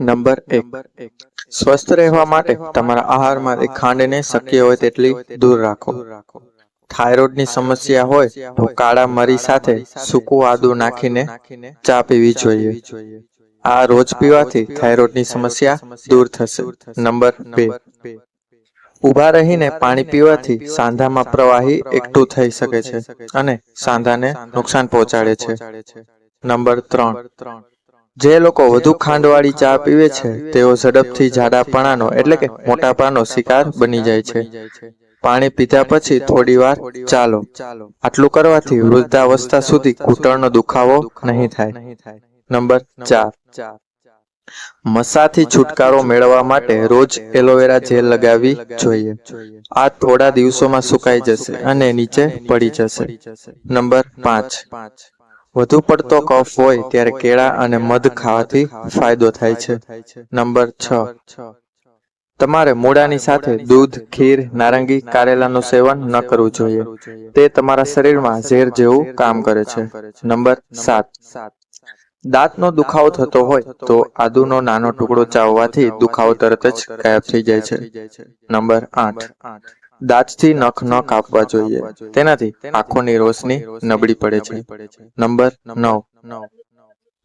Number એક. સ્વસ્થ રહેવા માટે તમારા આહારમાંથી ખાંડને શક્ય હોય તેટલી દૂર રાખો. થાઇરોઇડની સમસ્યા હોય તો કાળા મરી સાથે સૂકું આદુ નાખીને ચા પીવી જોઈએ. આ રોજ પીવાથી થાઇરોઇડની સમસ્યા દૂર થશે. નંબર બે. ઊભા રહીને પાણી પીવાથી સાંધામાં પ્રવાહી એકઠું થઈ શકે છે અને સાંધાને નુકસાન પહોંચાડે છે. નંબર ત્રણ. જે લોકો વધુ ખાંડવાળી ચા પીવે છે, તેઓ ઝડપથી જાડાપણાનો એટલે કે મોટાપાનો શિકાર બની જાય છે. પાણી પીધા પછી થોડી વાર ચાલો. આટલું કરવાથી વૃદ્ધાવસ્થા સુધી ઘૂંટણનો દુખાવો નહીં થાય. નંબર ચાર. મસાથી છુટકારો મેળવવા માટે રોજ એલોવેરા જેલ લગાવવી જોઈએ. આ થોડા દિવસોમાં સુકાઈ જશે અને નીચે પડી જશે. નંબર પાંચ. વધુ પડતો કફ હોય ત્યારે કેળા અને મધ ખાવાથી ફાયદો થાય છે. નંબર છ. તમારે મૂળાની સાથે દૂધ ખીર નારંગી કારેલાનું સેવન ન કરવું જોઈએ. તે તમારા શરીરમાં ઝેર જેવું કામ કરે છે. નંબર સાત. દાંતનો દુખાવો થતો હોય તો આદુનો નાનો ટુકડો ચાવવાથી દુખાવો તરત જ ગાયબ થઈ જાય છે. નંબર આઠ. દાંતથી નખ ન કાપવા જોઈએ. તેનાથી આંખોની રોશની નબળી પડે છે. નંબર નવ.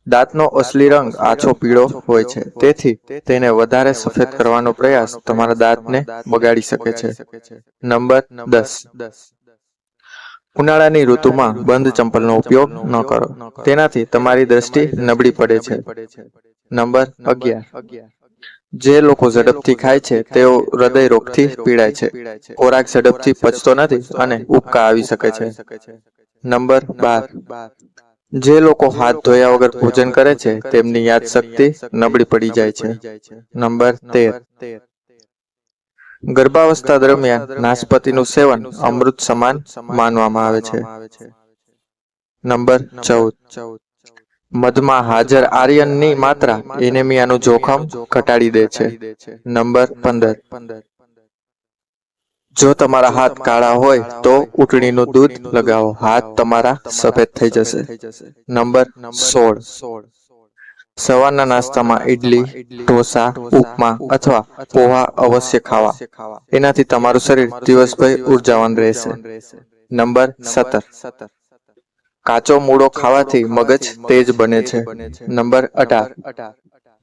દાંતનો અસલી રંગ આછો પીળો હોય છે. તેથી તેને વધારે સફેદ કરવાનો પ્રયાસ તમારા દાંતને બગાડી શકે છે. નંબર દસ. ઉનાળાની ઋતુમાં બંધ ચંપલનો ઉપયોગ ન કરો. તેનાથી તમારી દ્રષ્ટિ નબળી પડે છે. નંબર અગિયાર. જે લોકો ઝડપથી ખાય છે તેઓ હૃદય રોગથી પીડાય છે. ખોરાક ઝડપથી પચતો નથી અને ઉપકા આવી શકે છે. નંબર બાર. જે લોકો હાથ ધોયા વગર ભોજન કરે છે તેમની યાદશક્તિ નબળી પડી જાય છે. નંબર તેર. ગર્ભાવસ્થા દરમિયાન નાશપતિનું સેવન અમૃત સમાન માનવામાં આવે છે. નંબર ચૌદ. ચૌદ. મધમાં હાજર આર્યનની માત્રા એનેમિયાનું જોખમ ઘટાડી દે છે. નંબર પંદર. જો તમારા હાથ કાળા હોય તો ઉટણીનું દૂધ લગાવો. હાથ તમારા સફેદ થઈ જશે. નંબર સોળ. સવારના નાસ્તામાં ઈડલી, ઢોસા, ઉપમા અથવા પોહા અવશ્ય ખાવા. એનાથી તમારું શરીર દિવસભર ઉર્જાવાન રહેશે. નંબર સત્તર. કાચો મૂળો ખાવાથી મગજ તેજ બને છે. નંબર અઢાર.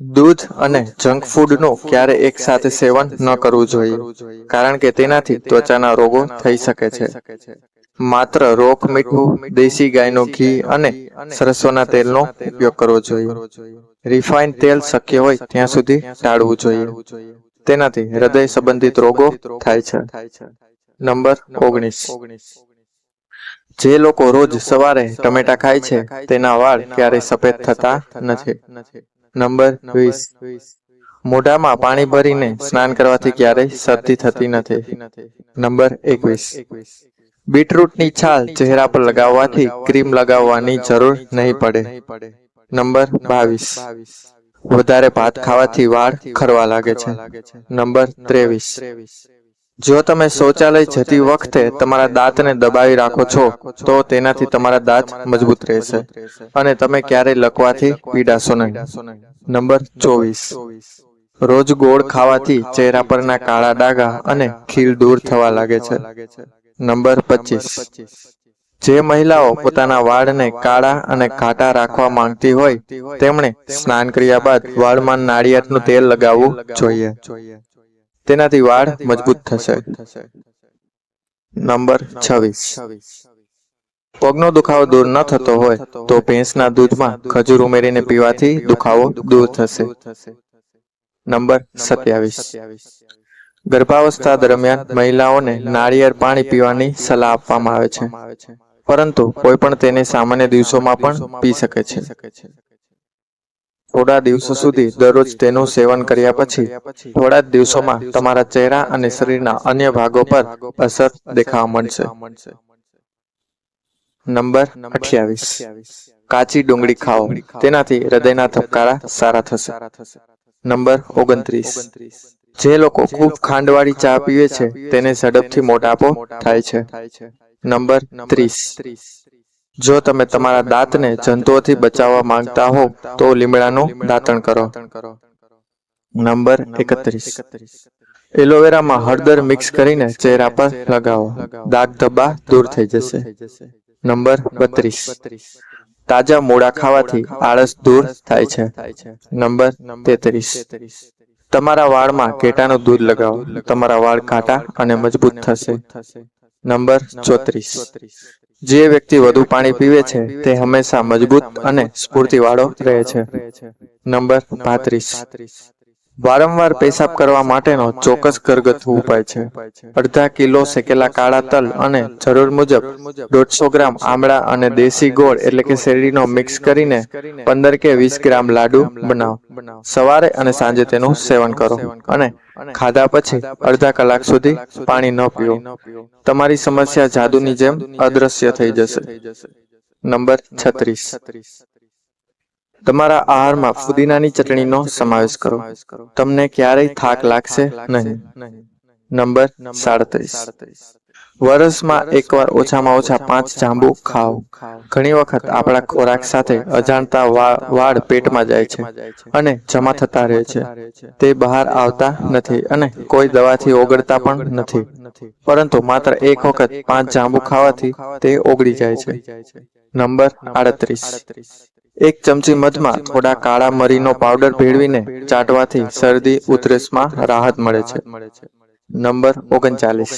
દૂધ અને જંક ફૂડનું ક્યારે એક સાથે સેવન ન કરવું જોઈએ? કારણ કે તેનાથી ત્વચાના રોગો થઈ શકે છે. માત્ર રોક મીઠું દેશી ગાયનું ઘી અને સરસોના તેલનો ઉપયોગ કરવો જોઈએ. રિફાઇન તેલ શક્ય હોય ત્યાં સુધી ટાળવું જોઈએ. તેનાથી હૃદય સંબંધિત રોગો થાય છે. નંબર ઓગણીસ. જે લોકો રોજ સવારે ટમેટા ખાય છે તેના વાળ ક્યારેય સફેદ થતા નથી. નંબર વીસ. મોઢામાં પાણી ભરીને સ્નાન કરવાથી ક્યારેય શરદી થતી નથી. નંબર એકવીસ. બીટરૂટની છાલ ચહેરા પર લગાવવાથી ક્રીમ લગાવવાની જરૂર નહીં પડે. નંબર બાવીસ. વધારે ભાત ખાવાથી વાળ ખરવા લાગે છે. નંબર ત્રેવીસ. જો તમે શૌચાલય જતી વખતે તમારા દાંતને દબાવી રાખો છો તો તેનાથી તમારા દાંત મજબૂત રહેશે. અને તમે ક્યારેય લકવાથી પીડાશો નહીં નંબર ચોવીસ. રોજ ગોળ ખાવાથી ચહેરા પરના કાળા ડાઘા અને ખીલ દૂર થવા લાગે છે. નંબર પચીસ. જે મહિલાઓ પોતાના વાળને કાળા અને ઘાટા રાખવા માંગતી હોય તેમણે સ્નાન કર્યા બાદ વાળમાં નાળિયેરનું તેલ લગાવવું જોઈએ. તેનાથી વાળ મજબૂત થશે. નંબર છવ્વીસ. પગનો દુખાવો દૂર ન થતો હોય તો ભેંસના દૂધમાં ખજૂર ઉમેરીને પીવાથી દુખાવો દૂર થશે. નંબર સત્યાવીસ. ગર્ભાવસ્થા દરમિયાન મહિલાઓને નાળિયેર પાણી પીવાની સલાહ આપવામાં આવે છે. પરંતુ કોઈ પણ તેને સામાન્ય દિવસોમાં પણ પી શકે છે. થોડા દિવસો સુધી દરરોજ તેનું સેવન કર્યા પછી, થોડા દિવસોમાં તમારા ચહેરા અને શરીરના અન્ય ભાગો પર અસર દેખાવા મળશે નંબર અઠ્યાવીસ. કાચી ડુંગળી ખાઓ. તેનાથી હૃદયના ધબકારા સારા થશે. નંબર ઓગણત્રીસ. જે લોકો ખૂબ ખાંડવાળી ચા પીવે છે, તેને ઝડપથી મોટાપો થાય છે. નંબર ત્રીસ. જો તમે તમારા દાંતને જંતુઓથી બચાવવા માંગતા હો, તો લીમડાનું દાંતણ કરો. નંબર એકત્રીસ. એલોવેરામાં હળદર મિક્સ કરીને ચહેરા પર લગાવો. દાગ ધબ્બા દૂર થઈ જશે. નંબર બત્રીસ. તાજા મોડા ખાવાથી આળસ દૂર થાય છે. નંબર તેત્રીસ. તમારા વાળમાં કેટાનું દૂધ લગાવો. તમારા વાળ ઘાટા અને મજબૂત થશે. નંબર ચોત્રીસ. જે વ્યક્તિ વધુ પાણી પીવે છે તે હંમેશા મજબૂત અને સ્ફૂર્તિવાળો રહે છે. નંબર પાંત્રીસ. વારંવાર પેશાબ કરવા માટેનો ચોક્કસ ઘરગથ્થુ ઉપાય છે. અડધા કિલો શેકેલા કાળા તલ અને જરૂર મુજબ દોઢસો ગ્રામ આમળા અને દેશી ગોળ એટલે કે શેરડીનો મિક્સ કરીને પંદર કે વીસ ગ્રામ લાડુ બનાવો. સવારે અને સાંજે તેનું સેવન કરો અને ખાધા પછી અડધા કલાક સુધી પાણી ન પીઓ તમારી સમસ્યા જાદુની જેમ અદ્રશ્ય થઈ જશે. નંબર છત્રીસ. તમારા આહારમાં ફુદીનાની ચટણીનો સમાવેશ કરો. તમને ક્યારેય થાક લાગશે નહીં. નંબર સાડત્રીસ. વર્ષમાં એકવાર ઓછામાં ઓછા પાંચ જાંબુ ખાઓ. ઘણી વખત આપણા ખોરાક સાથે અજાણતા વાળ પેટમાં જાય છે અને જમા થતા રહે છે. તે બહાર આવતા નથી અને કોઈ દવાથી ઓગળતા પણ નથી. પરંતુ માત્ર એક વખત પાંચ જાંબુ ખાવાથી તે ઓગળી જાય છે. નંબર આડત્રીસ. એક ચમચી મધમાં થોડા કાળા મરીનો પાવડર ભેળવીને ચાટવાથી શરદી ઉધરસમાં રાહત મળે છે. નંબર ઓગણચાલીસ.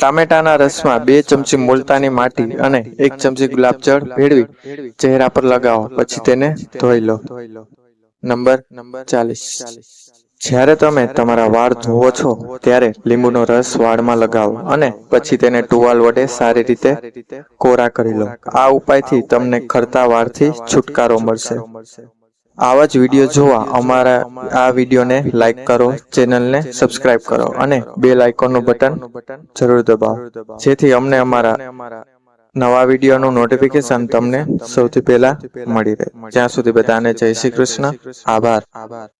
ટામેટાના રસમાં બે ચમચી મુલતાની માટી અને એક ચમચી ગુલાબજળ ભેળવી. ચહેરા પર લગાવો પછી તેને ધોઈ લો. નંબર નંબર ચાલીસ. જ્યારે તમે તમારા વાળ ધોવો છો ત્યારે લીંબુનો રસ વાળમાં લગાવો અને પછી તેને ટુવાલ વડે સારી રીતે કોરા કરી લો. આ ઉપાયથી તમને ખરતા વાળથી છુટકારો મળશે. આવા જ વીડિયો જોવા અમારા આ વિડીયોને લાઈક કરો ચેનલને સબસ્ક્રાઇબ કરો અને બે લાઇકોનનું બટન જરૂર દબાવો. જેથી અમને અમારા નવા વિડીયોનું નોટિફિકેશન તમને સૌથી પહેલા મળી રહે. જ્યાં સુધી બધાને જય શ્રી કૃષ્ણ. આભાર. આભાર.